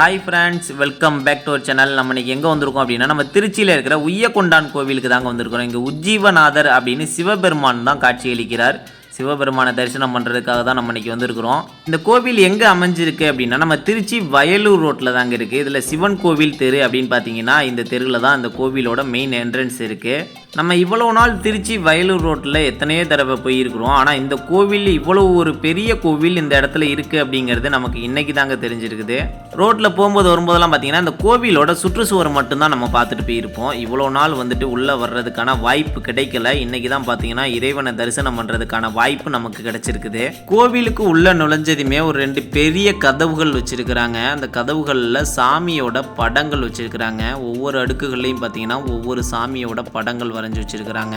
Hi friends welcome back to our channel நம்ம இன்னைக்கு எங்கே வந்திருக்கோம் அப்படின்னா நம்ம திருச்சியில் இருக்கிற உய்யக்கொண்டான் கோவிலுக்கு தாங்க வந்திருக்கிறோம். இங்கே உஜ்ஜீவநாதர் அப்படின்னு சிவபெருமான் தான் காட்சியளிக்கிறார். சிவபெருமானை தரிசனம் பண்ணுறதுக்காக தான் நம்ம இன்றைக்கி வந்திருக்கிறோம். இந்த கோவில் எங்கே அமைஞ்சிருக்கு அப்படின்னா நம்ம திருச்சி வயலூர் ரோட்டில் தாங்க இருக்குது இதில் சிவன் கோவில் தெரு அப்படின்னு பார்த்தீங்கன்னா இந்த தெருவில் தான் இந்த கோவிலோட மெயின் என்ட்ரன்ஸ் இருக்குது நம்ம இவ்வளோ நாள் திருச்சி வயலூர் ரோட்டில் எத்தனையோ தடவை போயிருக்கிறோம். ஆனால் இந்த கோவில் இவ்வளோ ஒரு பெரிய கோவில் இந்த இடத்துல இருக்குது அப்படிங்கிறது நமக்கு இன்றைக்கி தாங்க தெரிஞ்சிருக்குது. ரோட்டில் போகும்போது வரும்போதெல்லாம் பார்த்தீங்கன்னா இந்த கோவிலோட சுற்றுச்சுவர் மட்டும்தான் நம்ம பார்த்துட்டு போயிருப்போம். இவ்வளோ நாள் வந்துட்டு உள்ளே வர்றதுக்கான வாய்ப்பு கிடைக்கல. இன்னைக்கு தான் பார்த்தீங்கன்னா இறைவனை தரிசனம் பண்ணுறதுக்கான வாய்ப்பு வாய்ப்பு நமக்கு கிடைச்சிருக்குது. கோவிலுக்கு உள்ள நுழைஞ்சதுமே ஒரு ரெண்டு பெரிய கதவுகள் வச்சிருக்கிறாங்க. அந்த கதவுகளில் சாமியோட படங்கள் வச்சிருக்கிறாங்க. ஒவ்வொரு அடுக்குகள்லையும் பார்த்தீங்கன்னா ஒவ்வொரு சாமியோட படங்கள் வரைஞ்சி வச்சிருக்கிறாங்க.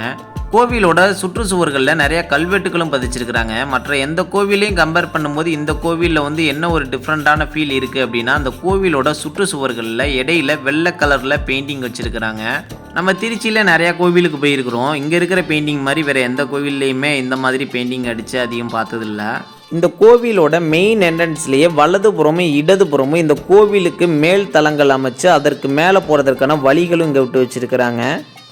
கோவிலோட சுற்றுச்சுவர்களில் நிறைய கல்வெட்டுகளும் பதிச்சிருக்கிறாங்க. மற்ற எந்த கோவிலையும் கம்பேர் பண்ணும்போது இந்த கோவிலில் வந்து என்ன ஒரு டிஃப்ரெண்ட்டான ஃபீல் இருக்குது அப்படின்னா அந்த கோவிலோட சுற்றுச்சுவர்களில் இடையில வெள்ளை கலரில் பெயிண்டிங் வச்சுருக்கிறாங்க. நம்ம திருச்சியில் நிறையா கோவிலுக்கு போயிருக்கிறோம். இங்கே இருக்கிற பெயிண்டிங் மாதிரி வேறு எந்த கோவில்லையுமே இந்த மாதிரி பெயிண்டிங் அடித்து அதிகம் பார்த்ததில்ல. இந்த கோவிலோட மெயின் என்ட்ரன்ஸ்லேயே வலதுபுறமும் இடதுபுறமும் இந்த கோவிலுக்கு மேல் தளங்கள் அமைச்சு அதற்கு மேலே போகிறதற்கான வழிகளும் இங்கே விட்டு வச்சுருக்கிறாங்க.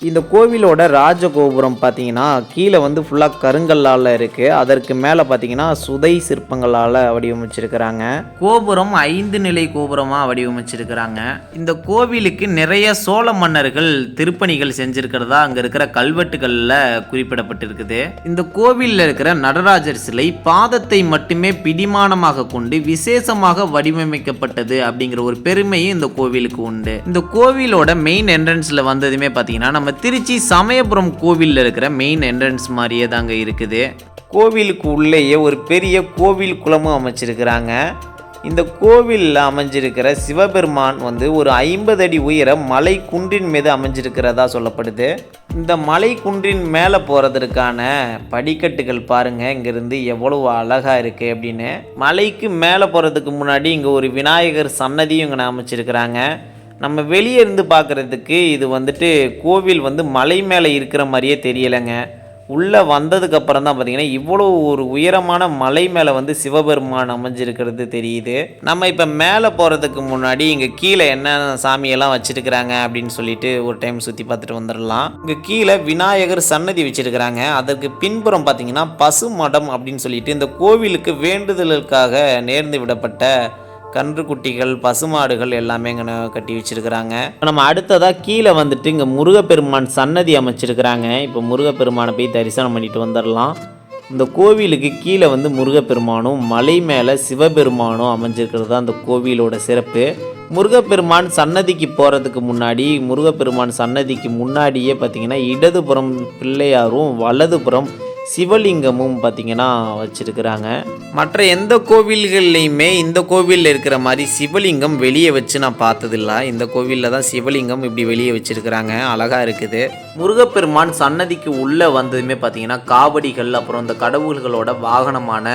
இந்த கோவிலோட ராஜகோபுரம் பார்த்தீங்கன்னா கீழே வந்து ஃபுல்லாக கருங்கல்லால் இருக்குது அதற்கு மேலே பார்த்தீங்கன்னா சுதை சிற்பங்களால் வடிவமைச்சிருக்கிறாங்க. கோபுரம் ஐந்து நிலை கோபுரமாக வடிவமைச்சிருக்கிறாங்க. இந்த கோவிலுக்கு நிறைய சோழ மன்னர்கள் திருப்பணிகள் செஞ்சுருக்கிறதா அங்கே இருக்கிற கல்வெட்டுகளில் குறிப்பிடப்பட்டிருக்குது. இந்த கோவிலில் இருக்கிற நடராஜர் சிலை பாதத்தை மட்டுமே பிடிமானமாக கொண்டு விசேஷமாக வடிவமைக்கப்பட்டது அப்படிங்கிற ஒரு பெருமையும் இந்த கோவிலுக்கு உண்டு. இந்த கோவிலோட மெயின் என்ட்ரன்ஸில் வந்ததுமே பார்த்தீங்கன்னா நம்ம திருச்சி சமயபுரம் கோவிலில் இருக்கிற மெயின் என்ட்ரன்ஸ் மாதிரியே தாங்க இருக்குது. கோவிலுக்கு உள்ளேயே ஒரு பெரிய கோவில் குளமும் அமைச்சிருக்கிறாங்க. இந்த கோவிலில் அமைஞ்சிருக்கிற சிவபெருமான் வந்து ஒரு ஐம்பது அடி உயர மலை குன்றின் மீது அமைஞ்சிருக்கிறதா சொல்லப்படுது. இந்த மலை குன்றின் மேலே போகிறதுக்கான படிக்கட்டுகள் பாருங்கள் இங்கேருந்து எவ்வளவு அழகாக இருக்குது அப்படின்னு. மலைக்கு மேலே போகிறதுக்கு முன்னாடி இங்கே ஒரு விநாயகர் சன்னதியும் இங்கே அமைச்சிருக்கிறாங்க. நம்ம வெளியே இருந்து பார்க்குறதுக்கு இது வந்துட்டு கோவில் வந்து மலை மேலே இருக்கிற மாதிரியே தெரியலைங்க. உள்ளே வந்ததுக்கப்புறம் தான் பார்த்தீங்கன்னா இவ்வளோ ஒரு உயரமான மலை மேலே வந்து சிவபெருமான் அமைஞ்சிருக்கிறது தெரியுது. நம்ம இப்போ மேலே போகிறதுக்கு முன்னாடி இங்கே கீழே என்ன சாமியெல்லாம் வச்சுருக்கிறாங்க அப்படின்னு சொல்லிட்டு ஒரு டைம் சுற்றி பார்த்துட்டு வந்துடலாம். இங்கே கீழே விநாயகர் சன்னதி வச்சுருக்கிறாங்க. அதற்கு பின்புறம் பார்த்தீங்கன்னா பசு மடம் அப்படின்னு சொல்லிட்டு இந்த கோவிலுக்கு வேண்டுதலுக்காக நேர்ந்து விடப்பட்ட கன்றுக்குட்டிகள் பசுமாடுகள் எல்லாமே இங்கே கட்டி வச்சிருக்கிறாங்க. நம்ம அடுத்ததாக கீழே வந்துட்டு இங்கே முருகப்பெருமான் சன்னதி அமைச்சிருக்கிறாங்க. இப்போ முருகப்பெருமானை போய் தரிசனம் பண்ணிட்டு வந்துடலாம் இந்த கோவிலுக்கு கீழே வந்து முருகப்பெருமானும் மலை மேலே சிவபெருமானும் அமைஞ்சிருக்கிறது தான் அந்த கோவிலோட சிறப்பு. முருகப்பெருமான் சன்னதிக்கு போகிறதுக்கு முன்னாடி முருகப்பெருமான் சன்னதிக்கு முன்னாடியே பார்த்தீங்கன்னா இடதுபுறம் பிள்ளையாரும் வலதுபுறம் சிவலிங்கமும் பார்த்தீங்கன்னா வச்சுருக்கிறாங்க. மற்ற எந்த கோவில்கள்லையுமே இந்த கோவிலில் இருக்கிற மாதிரி சிவலிங்கம் வெளியே வச்சு நான் பார்த்ததில்ல. இந்த கோவிலில் தான் சிவலிங்கம் இப்படி வெளியே வச்சுருக்கிறாங்க. அழகாக இருக்குது. முருகப்பெருமான் சன்னதிக்கு உள்ளே வந்ததுமே பார்த்திங்கன்னா காவடிகள் அப்புறம் இந்த கடவுள்களோட வாகனமான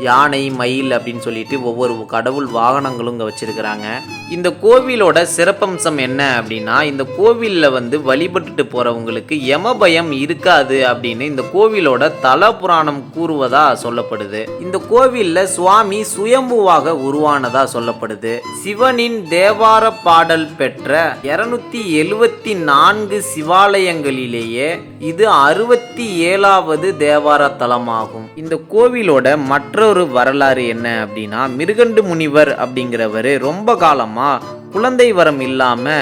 யானை மயில் அப்படின்னு சொல்லிட்டு ஒவ்வொரு கடவுள் வாகனங்களும் இங்கே வச்சுருக்கிறாங்க. இந்த கோவிலோட சிறப்பம்சம் என்ன அப்படின்னா இந்த கோவிலில் வந்து வழிபட்டுட்டு போகிறவங்களுக்கு யமபயம் இருக்காது அப்படின்னு இந்த கோவிலோட தல புராணம் கூறுவதா சொல்லப்படுது. இந்த கோவிலில் சுவாமி சுயம்புவாக உருவானதா சொல்லப்படுது. சிவனின் தேவார பாடல் பெற்ற இருநூத்தி எழுவத்தி நான்கு சிவாலயங்களிலேயே இது அறுபத்தி ஏழாவது தேவார தலமாகும் இந்த கோவிலோட மற்றொரு வரலாறு என்ன அப்படின்னா மிருகண்டு முனிவர் அப்படிங்கிறவர் ரொம்ப காலமா குழந்தை வரம் இல்லாம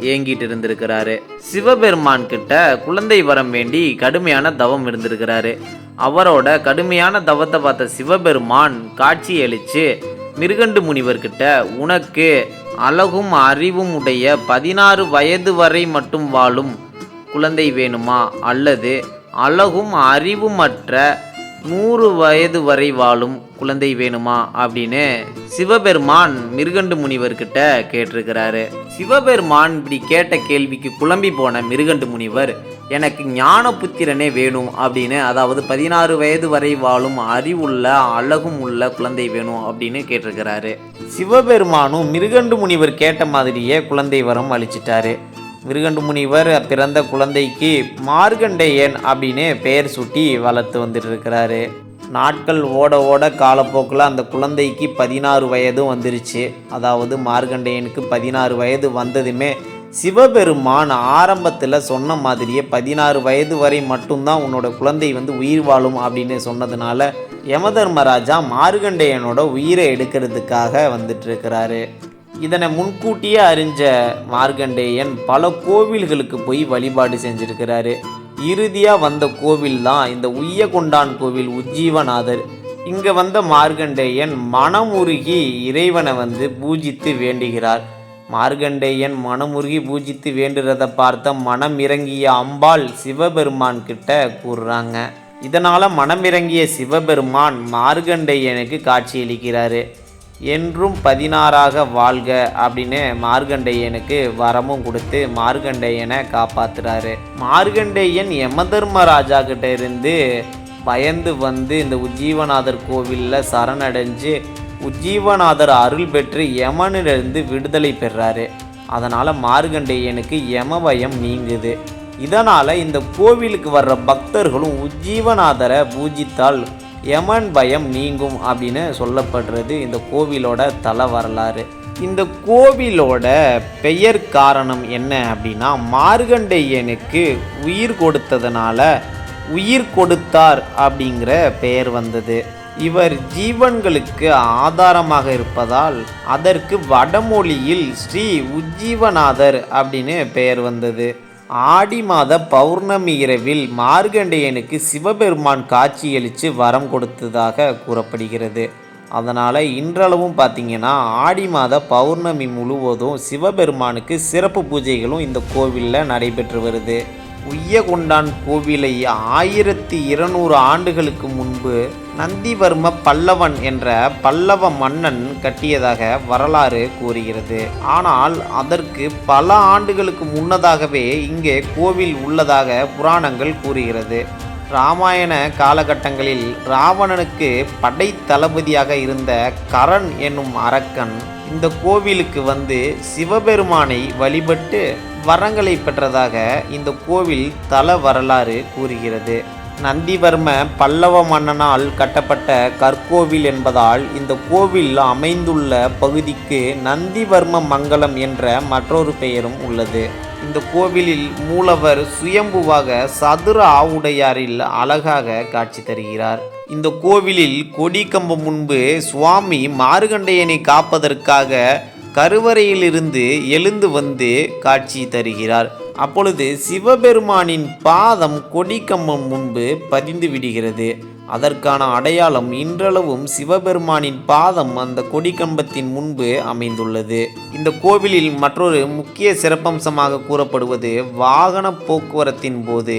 ஏங்கிட்டு இருந்திருக்கிறாரு. சிவபெருமான் கிட்ட குழந்தை வரம் வேண்டி கடுமையான தவம் இருந்திருக்கிறாரு. அவரோட கடுமையான தவத்தை பார்த்த சிவபெருமான் காட்சியளிச்சு மிருகண்டு முனிவர்கிட்ட உனக்கு அழகும் அறிவும் உடைய பதினாறு வயது வரை மட்டும் வாழும் குழந்தை வேணுமா? அல்லது அழகும் அறிவுமற்ற நூறு வயது வரை வாழும் குழந்தை வேணுமா? அப்படின்னு சிவபெருமான் மிருகண்டு முனிவர்கிட்ட கேட்டிருக்கிறாரு. சிவபெருமான் இப்படி கேட்ட கேள்விக்கு குழம்பி போன மிருகண்டு முனிவர் எனக்கு ஞான புத்திரனே வேணும் அப்படின்னு அதாவது பதினாறு வயது வரை வாழும் அறிவுள்ள அழகும் உள்ள குழந்தை வேணும் அப்படின்னு கேட்டிருக்கிறாரு. சிவபெருமானும் மிருகண்டு முனிவர் கேட்ட மாதிரியே குழந்தை வரம் அளிச்சிட்டாரு. மிருகண்டு முனிவர் பிறந்த குழந்தைக்கு மார்கண்டேயன் அப்படின்னு பெயர் சூட்டி வளர்த்து வந்துட்டு இருக்கிறாரு நாட்கள் ஓட ஓட காலப்போக்கில் அந்த குழந்தைக்கு பதினாறு வயதும் வந்துருச்சு. அதாவது மார்கண்டேயனுக்கு பதினாறு வயது வந்ததுமே சிவபெருமான் ஆரம்பத்தில் சொன்ன மாதிரியே பதினாறு வயது வரை மட்டும்தான் உன்னோட குழந்தை வந்து உயிர் வாழும் அப்படின்னு சொன்னதுனால யமதர்மராஜா மார்கண்டேயனோட உயிரை எடுக்கிறதுக்காக வந்துட்டு இருக்கிறாரு. இதனை முன்கூட்டியே அறிஞ்ச மார்கண்டேயன் பல கோவில்களுக்கு போய் வழிபாடு செஞ்சிருக்கிறாரு. இறுதியாக வந்த கோவில் தான் இந்த உய்யகொண்டான் கோவில் உஜ்ஜீவநாதர். இங்கே வந்த மார்கண்டேயன் மனமுருகி இறைவனை வந்து பூஜித்து வேண்டுகிறார். மார்கண்டேயன் மனமுருகி பூஜித்து வேண்டுறதை பார்த்த மனம் இறங்கிய அம்பாள் சிவபெருமான் கிட்ட கூறுறாங்க. இதனால் மனமிறங்கிய சிவபெருமான் மார்கண்டேயனுக்கு காட்சியளிக்கிறாரு. என்றும் பதினாறாக வாழ்க அப்படின்னு மார்கண்டேயனுக்கு வரமும் கொடுத்து மார்கண்டேயனை காப்பாத்துறாரு. மார்கண்டேயன் யமதர்மராஜா கிட்ட இருந்து பயந்து வந்து இந்த உஜ்ஜீவநாதர் கோவிலில் சரணடைஞ்சு உஜ்ஜீவநாதர் அருள் பெற்று யமனிலிருந்து விடுதலை பெறாரு. அதனால் மார்கண்டேயனுக்கு யமபயம் நீங்குது. இதனால் இந்த கோவிலுக்கு வர்ற பக்தர்களும் உஜ்ஜீவநாதரை பூஜித்தால் யமன் பயம் நீங்கும் அப்படின்னு சொல்லப்படுறது இந்த கோவிலோட தல வரலாறு. இந்த கோவிலோட பெயர் காரணம் என்ன அப்படின்னா மார்கண்டேயனுக்கு உயிர் கொடுத்ததுனால உயிர் கொடுத்தார் அப்படிங்கிற பெயர் வந்தது. இவர் ஜீவன்களுக்கு ஆதாரமாக இருப்பதால் அதற்கு வடமொழியில் ஸ்ரீ உஜ்ஜீவநாதர் அப்படின்னு பெயர் வந்தது. ஆடி மாத பௌர்ணமி இரவில் மார்கண்டேயனுக்கு சிவபெருமான் காட்சியளித்து வரம் கொடுத்ததாக கூறப்படுகிறது. அதனால் இன்றளவும் பார்த்தீங்கன்னா ஆடி மாத பௌர்ணமி முழுவதும் சிவபெருமானுக்கு சிறப்பு பூஜைகளும் இந்த கோவிலில் நடைபெற்று வருது. உய்யகொண்டான் கோவிலை ஆயிரத்தி இருநூறு ஆண்டுகளுக்கு முன்பு நந்திவர்ம பல்லவன் என்ற பல்லவ மன்னன் கட்டியதாக வரலாறு கூறுகிறது. ஆனால் அதற்கு பல ஆண்டுகளுக்கு முன்னதாகவே இங்கே கோவில் உள்ளதாக புராணங்கள் கூறுகிறது. ராமாயண காலகட்டங்களில் ராவணனுக்கு படை தளபதியாக இருந்த கரண் என்னும் அரக்கன் இந்த கோவிலுக்கு வந்து சிவபெருமானை வழிபட்டு வரங்களை பெற்றதாக இந்த கோவில் தல வரலாறு கூறுகிறது. நந்திவர்ம பல்லவ மன்னனால் கட்டப்பட்ட கற்கோவில் என்பதால் இந்த கோவில் அமைந்துள்ள பகுதிக்கு நந்திவர்ம மங்கலம் என்ற மற்றொரு பெயரும் உள்ளது. இந்த கோவிலில் மூலவர் சுயம்புவாக சதுர ஆவுடையாரில் அழகாக காட்சி தருகிறார். இந்த கோவிலில் கொடி கம்பம் முன்பு சுவாமி மார்கண்டேயனை காப்பதற்காக கருவறையிலிருந்து எழுந்து வந்து காட்சி தருகிறார். அப்பொழுது சிவபெருமானின் பாதம் கொடிக்கம்பம் முன்பு பதிந்து விடுகிறது. அதற்கான அடையாளம் இன்றளவும் சிவபெருமானின் பாதம் அந்த கொடிக்கம்பத்தின் முன்பு அமைந்துள்ளது. இந்த கோவிலில் மற்றொரு முக்கிய சிறப்பம்சமாக கூறப்படுவது வாகன போக்குவரத்தின் போது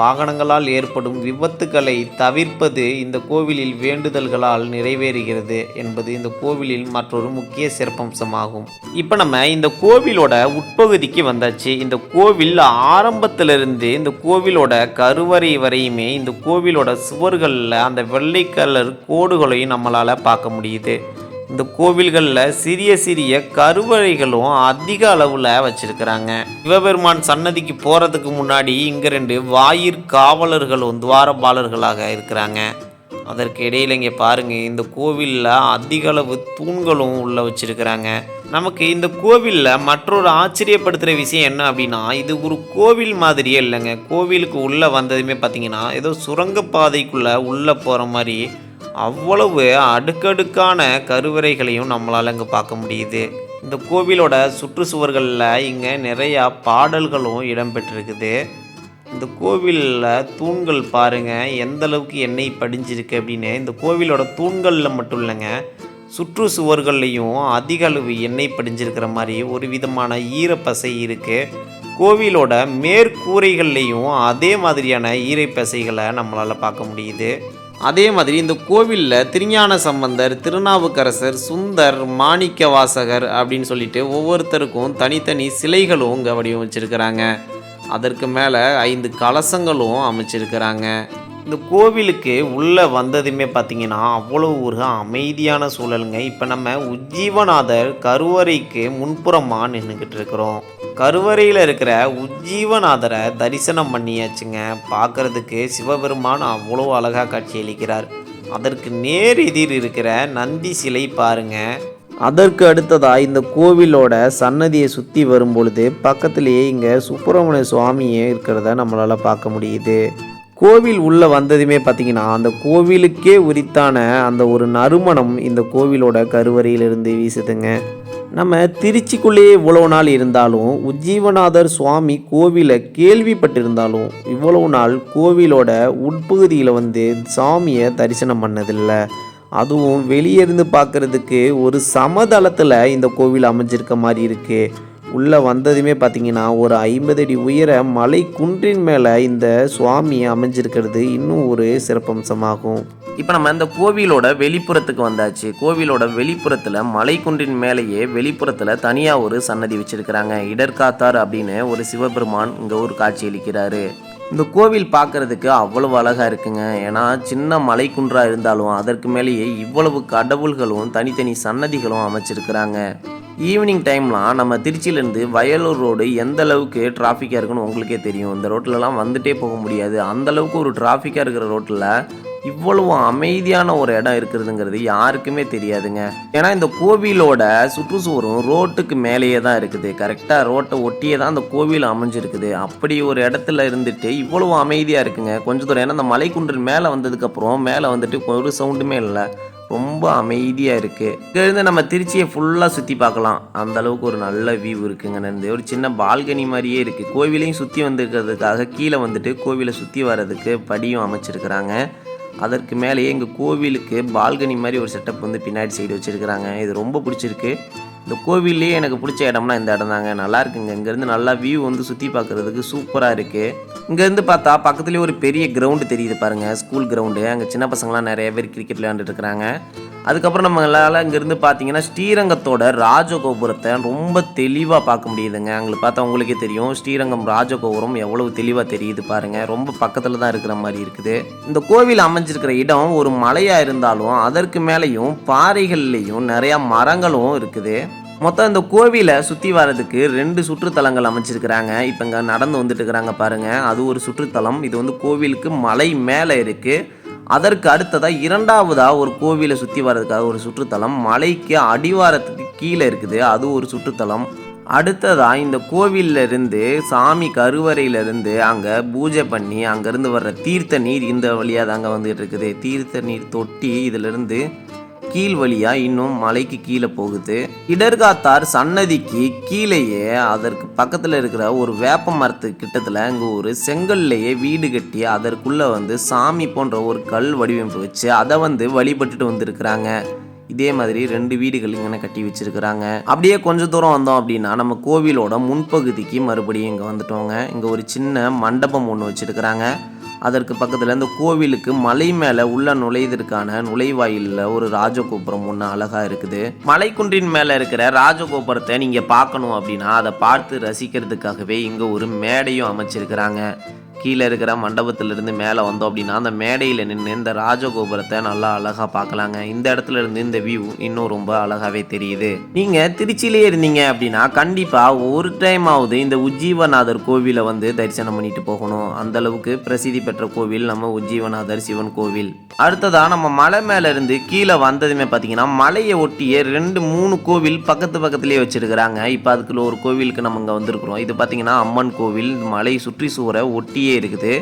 வாகனங்களால் ஏற்படும் விபத்துக்களை தவிர்ப்பது இந்த கோவிலில் வேண்டுதல்களால் நிறைவேறுகிறது என்பது இந்த கோவிலில் மற்றொரு முக்கிய சிறப்பம்சமாகும். இப்போ நம்ம இந்த கோவிலோட உட்பகுதிக்கு வந்தாச்சு. இந்த கோவில் ஆரம்பத்திலிருந்து இந்த கோவிலோட கருவறை வரையுமே இந்த கோவிலோட சுவர்களில் அந்த வெள்ளை கலர் கோடுகளையும் நம்மளால் பார்க்க முடியுது. இந்த கோவில்களில் சிறிய சிறிய கருவறைகளும் அதிக அளவில் வச்சிருக்கிறாங்க. சிவபெருமான் சன்னதிக்கு போகிறதுக்கு முன்னாடி இங்கே ரெண்டு வாயிற் காவலர்களும் துவாரபாலர்களாக இருக்கிறாங்க. அதற்கு இடையில இங்கே பாருங்க இந்த கோவிலில் அதிக அளவு தூண்களும் உள்ள வச்சிருக்கிறாங்க. நமக்கு இந்த கோவிலில் மற்றொரு ஆச்சரியப்படுத்துகிற விஷயம் என்ன அப்படின்னா இது ஒரு கோவில் மாதிரியே இல்லைங்க. கோவிலுக்கு உள்ளே வந்ததுமே பார்த்தீங்கன்னா ஏதோ சுரங்கப்பாதைக்குள்ளே உள்ளே போகிற மாதிரி அவ்வளவு அடுக்கடுக்கான கருவறைகளையும் நம்மளால் இங்கே பார்க்க முடியுது. இந்த கோவிலோட சுற்றுச்சுவர்களில் இங்கே நிறையா பாடல்களும் இடம்பெற்றிருக்குது. இந்த கோவிலில் தூண்கள் பாருங்கள் எந்த அளவுக்கு எண்ணெய் படிஞ்சிருக்கு அப்படின்னு. இந்த கோவிலோட தூண்களில் மட்டும் இல்லைங்க சுற்று சுவர்கள்லேயும் அதிக அளவு எண்ணெய் படிஞ்சிருக்கிற மாதிரி ஒரு விதமான ஈரப்பசை இருக்குது கோவிலோட மேற்கூரைகள்லேயும் அதே மாதிரியான ஈரைப்பசைகளை நம்மளால் பார்க்க முடியுது. அதே மாதிரி இந்த கோவிலில் திருஞான சம்பந்தர் திருநாவுக்கரசர் சுந்தர் மாணிக்க வாசகர் அப்படின்னு சொல்லிட்டு ஒவ்வொருத்தருக்கும் தனித்தனி சிலைகளும் இங்கே வடிவமைச்சிருக்கிறாங்க. அதற்கு மேலே ஐந்து கலசங்களும் அமைச்சிருக்கிறாங்க. இந்த கோவிலுக்கு உள்ளே வந்ததுமே பார்த்திங்கன்னா அவ்வளோ ஒரு அமைதியான சூழலுங்க. இப்போ நம்ம உஜ்ஜீவநாதர் கருவறைக்கு முன்புறமாக நின்றுக்கிட்டு இருக்கிறோம். கருவறையில் இருக்கிற உஜ்ஜீவநாதரை தரிசனம் பண்ணியாச்சுங்க. பார்க்கறதுக்கு சிவபெருமான் அவ்வளோ அழகாக காட்சியளிக்கிறார் அதற்கு நேர் எதிர் இருக்கிற நந்தி சிலை பாருங்க. அதற்கு அடுத்ததாக இந்த கோவிலோட சன்னதியை சுற்றி வரும் பொழுது பக்கத்திலேயே இங்கே சுப்பிரமணிய சுவாமியே இருக்கிறத நம்மளால் பார்க்க முடியுது. கோவில் உள்ளே வந்ததுமே பார்த்தீங்கன்னா அந்த கோவிலுக்கே உரித்தான அந்த ஒரு நறுமணம் இந்த கோவிலோட கருவறையிலிருந்து வீசுதுங்க. நம்ம திருச்சிக்குள்ளேயே இவ்வளவு நாள் இருந்தாலும் உஜ்ஜீவநாதர் சுவாமி கோவிலை கேள்விப்பட்டிருந்தாலும் இவ்வளவு நாள் கோவிலோட உட்பகுதியில் வந்து சாமியை தரிசனம் பண்ணதில்லை. அதுவும் வெளியே இருந்து ஒரு சமதளத்தில் இந்த கோவில் அமைஞ்சிருக்க மாதிரி இருக்குது உள்ளே வந்ததுமே பார்த்தீங்கன்னா ஒரு ஐம்பது அடி உயர மலை குன்றின் மேலே இந்த சுவாமி அமைஞ்சிருக்கிறது இன்னும் ஒரு சிறப்பம்சமாகும். இப்போ நம்ம இந்த கோவிலோட வெளிப்புறத்துக்கு வந்தாச்சு. கோவிலோட வெளிப்புறத்தில் மலைக்குன்றின் மேலேயே வெளிப்புறத்தில் தனியாக ஒரு சன்னதி வச்சுருக்கிறாங்க. இடர்காத்தார் அப்படின்னு ஒரு சிவபெருமான் இங்கே ஒரு காட்சி அளிக்கிறாரு. இந்த கோவில் பார்க்கறதுக்கு அவ்வளவு அழகாக இருக்குங்க. ஏன்னா சின்ன மலைக்குன்றாக இருந்தாலும் அதற்கு மேலேயே இவ்வளவு கடவுள்களும் தனித்தனி சன்னதிகளும் அமைச்சிருக்கிறாங்க. ஈவினிங் டைம்லாம் நம்ம திருச்சியிலேருந்து வயலூர் ரோடு எந்த அளவுக்கு டிராஃபிக்காக இருக்குன்னு உங்களுக்கே தெரியும். இந்த ரோட்டிலலாம் வந்துட்டே போக முடியாது. அந்தளவுக்கு ஒரு டிராஃபிக்காக இருக்கிற ரோட்டில் இவ்வளவு அமைதியான ஒரு இடம் இருக்கிறதுங்கிறது யாருக்குமே தெரியாதுங்க. ஏன்னா இந்த கோவிலோட சுற்றுச்சுவரும் ரோட்டுக்கு மேலேயே தான் இருக்குது. கரெக்டாக ரோட்டை ஒட்டியே தான் அந்த கோவில் அமைஞ்சிருக்குது. அப்படி ஒரு இடத்துல இருந்துட்டு இவ்வளவு அமைதியாக இருக்குங்க. கொஞ்ச தூரம் ஏன்னா அந்த மலைக்குன்றின் மேலே வந்ததுக்கப்புறம் மேலே வந்துட்டு ஒரு சவுண்டுமே இல்லை. ரொம்ப அமைதியாக இருக்குது இங்கேருந்து நம்ம திருச்சியை ஃபுல்லாக சுற்றி பார்க்கலாம். அந்த அளவுக்கு ஒரு நல்ல வியூ இருக்குங்க. இருந்து ஒரு சின்ன பால்கனி மாதிரியே இருக்குது கோவிலையும் சுற்றி வந்துருக்கிறதுக்காக கீழே வந்துட்டு கோவிலை சுற்றி வர்றதுக்கு படியும் அமைச்சிருக்கிறாங்க. அதற்கு மேலேயே எங்கள் கோவிலுக்கு பால்கனி மாதிரி ஒரு செட்டப் வந்து பின்னாடி சைடு வச்சுருக்கிறாங்க. இது ரொம்ப பிடிச்சிருக்கு. இந்த கோவில்லையே எனக்கு பிடிச்ச இடம்னா இந்த இடம் தாங்க. நல்லா இருக்குங்க. இங்கேருந்து நல்லா வியூ வந்து சுற்றி பார்க்குறதுக்கு சூப்பராக இருக்குது இங்கேருந்து பார்த்தா பக்கத்துலேயே ஒரு பெரிய கிரவுண்டு தெரியுது பாருங்கள் ஸ்கூல் கிரவுண்டு அங்கே சின்ன பசங்களாம் நிறைய பேர் கிரிக்கெட் விளையாண்டுட்டு இருக்கிறாங்க. அதுக்கப்புறம் நம்மளால் இங்கேருந்து பார்த்தீங்கன்னா ஸ்ரீரங்கத்தோட ராஜகோபுரத்தை ரொம்ப தெளிவாக பார்க்க முடியுதுங்க. அங்களுக்கு பார்த்தா உங்களுக்கே தெரியும். ஸ்ரீரங்கம் ராஜகோபுரம் எவ்வளவு தெளிவாக தெரியுது பாருங்கள் ரொம்ப பக்கத்தில் தான் இருக்கிற மாதிரி இருக்குது. இந்த கோவில் அமைஞ்சிருக்கிற இடம் ஒரு மலையாக இருந்தாலும் அதற்கு மேலேயும் பாறைகள்லேயும் நிறையா மரங்களும் இருக்குது. மொத்தம் இந்த கோவிலை சுற்றி வர்றதுக்கு ரெண்டு சுற்றுத்தலங்கள் அமைச்சிருக்கிறாங்க இப்போ இங்கே நடந்து வந்துட்டு இருக்கிறாங்க பாருங்கள் அது ஒரு சுற்றுத்தலம். இது வந்து கோவிலுக்கு மலை மேலே இருக்குது அதற்கு அடுத்ததாக இரண்டாவதாக ஒரு கோவிலை சுற்றி வர்றதுக்காக ஒரு சுற்றுத்தலம். மலைக்கு அடிவாரத்துக்கு கீழே இருக்குது. அது ஒரு சுற்றுத்தலம். அடுத்ததாக இந்த கோவிலிருந்து இருந்து சாமி கருவறையிலிருந்து அங்கே பூஜை பண்ணி அங்கேருந்து வர்ற தீர்த்த நீர் இந்த வழியாக தாங்க வந்துகிட்டு இருக்குது தீர்த்த நீர் தொட்டி இதிலிருந்து கீழ் வழியாக இன்னும் மலைக்கு கீழே போகுது. இடர்காத்தார் சன்னதிக்கு கீழேயே அதற்கு பக்கத்தில் இருக்கிற ஒரு வேப்ப மரத்து கிட்டத்தில் இங்கே ஒரு செங்கல்லையே வீடு கட்டி அதற்குள்ளே வந்து சாமி போன்ற ஒரு கல் வடிவமைப்பு வச்சு அதை வந்து வழிபட்டுட்டு வந்திருக்கிறாங்க. இதே மாதிரி ரெண்டு வீடுகள் இங்கே கட்டி வச்சிருக்கிறாங்க. அப்படியே கொஞ்ச தூரம் வந்தோம் அப்படின்னா நம்ம கோவிலோட முன்பகுதிக்கு மறுபடியும் இங்கே வந்துட்டோங்க. இங்கே ஒரு சின்ன மண்டபம் ஒன்று வச்சுருக்கிறாங்க. அதற்கு பக்கத்தில் இந்த கோவிலுக்கு மலை மேலே உள்ள நுழைவதற்கான நுழைவாயிலில் ஒரு ராஜகோபுரம் ஒன்று அழகாக இருக்குது. மலைக்குன்றின் மேலே இருக்கிற ராஜகோபுரத்தை நீங்கள் பார்க்கணும் அப்படின்னா அதை பார்த்து ரசிக்கிறதுக்காகவே இங்கே ஒரு மேடையும் அமைச்சிருக்கிறாங்க. கீழே இருக்கிற மண்டபத்திலிருந்து மேலே வந்தோம் அப்படின்னா அந்த மேடையில் நின்று இந்த ராஜகோபுரத்தை நல்லா அழகாக பார்க்கலாங்க. இந்த இடத்துல இருந்து இந்த வியூ இன்னும் ரொம்ப அழகாகவே தெரியுது. நீங்கள் திருச்சியிலே இருந்தீங்க அப்படின்னா கண்டிப்பாக ஒரு டைம் ஆகுது இந்த உஜ்ஜீவநாதர் கோவிலை வந்து தரிசனம் பண்ணிட்டு போகணும். அந்த அளவுக்கு பிரசித்தி பெற்ற கோவில் நம்ம உஜ்ஜீவநாதர் சிவன் கோவில். அடுத்ததாக நம்ம மலை மேலே இருந்து கீழே வந்ததுமே பார்த்தீங்கன்னா மலையை ஒட்டிய ரெண்டு மூணு கோவில் பக்கத்து பக்கத்துலேயே வச்சிருக்கிறாங்க. இப்போ அதுக்குள்ள ஒரு கோவிலுக்கு நம்ம இங்கே வந்திருக்கிறோம். இது பார்த்தீங்கன்னா அம்மன் கோவில். மலை சுற்றி சுவரை ஒட்டிய இருக்குது.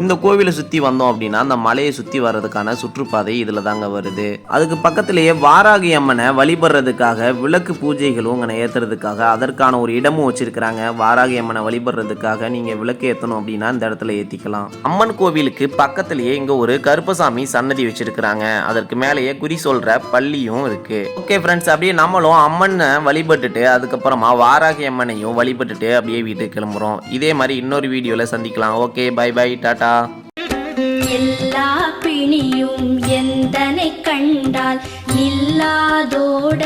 இந்த கோவிலை சுற்றி வந்தோம் அப்படின்னா அந்த மலையை சுற்றி வர்றதுக்கான சுற்றுப்பாதை இதில் தாங்க வருது. அதுக்கு பக்கத்திலேயே வாராகி அம்மனை வழிபடுறதுக்காக விளக்கு பூஜைகளும் அங்கே ஏற்றுறதுக்காக அதற்கான ஒரு இடமும் வச்சுருக்கிறாங்க. வாராகி அம்மனை வழிபடுறதுக்காக நீங்கள் விளக்கு ஏற்றணும் அப்படின்னா இந்த இடத்துல ஏற்றிக்கலாம் அம்மன் கோவிலுக்கு பக்கத்திலேயே இங்கே ஒரு கருப்பசாமி சன்னதி வச்சுருக்கிறாங்க. அதற்கு மேலேயே குறி சொல்கிற பள்ளியும் இருக்குது ஓகே ஃப்ரெண்ட்ஸ் அப்படியே நம்மளும் அம்மனை வழிபட்டுட்டு அதுக்கப்புறமா வாராகி அம்மனையும் வழிபட்டுட்டு அப்படியே வீட்டுக்கு கிளம்புறோம். இதே மாதிரி இன்னொரு வீடியோவில் சந்திக்கலாம். ஓகே பை பை டாட்டா எல்லா பிணியும் எந்தனை கண்டால் இல்லாதோட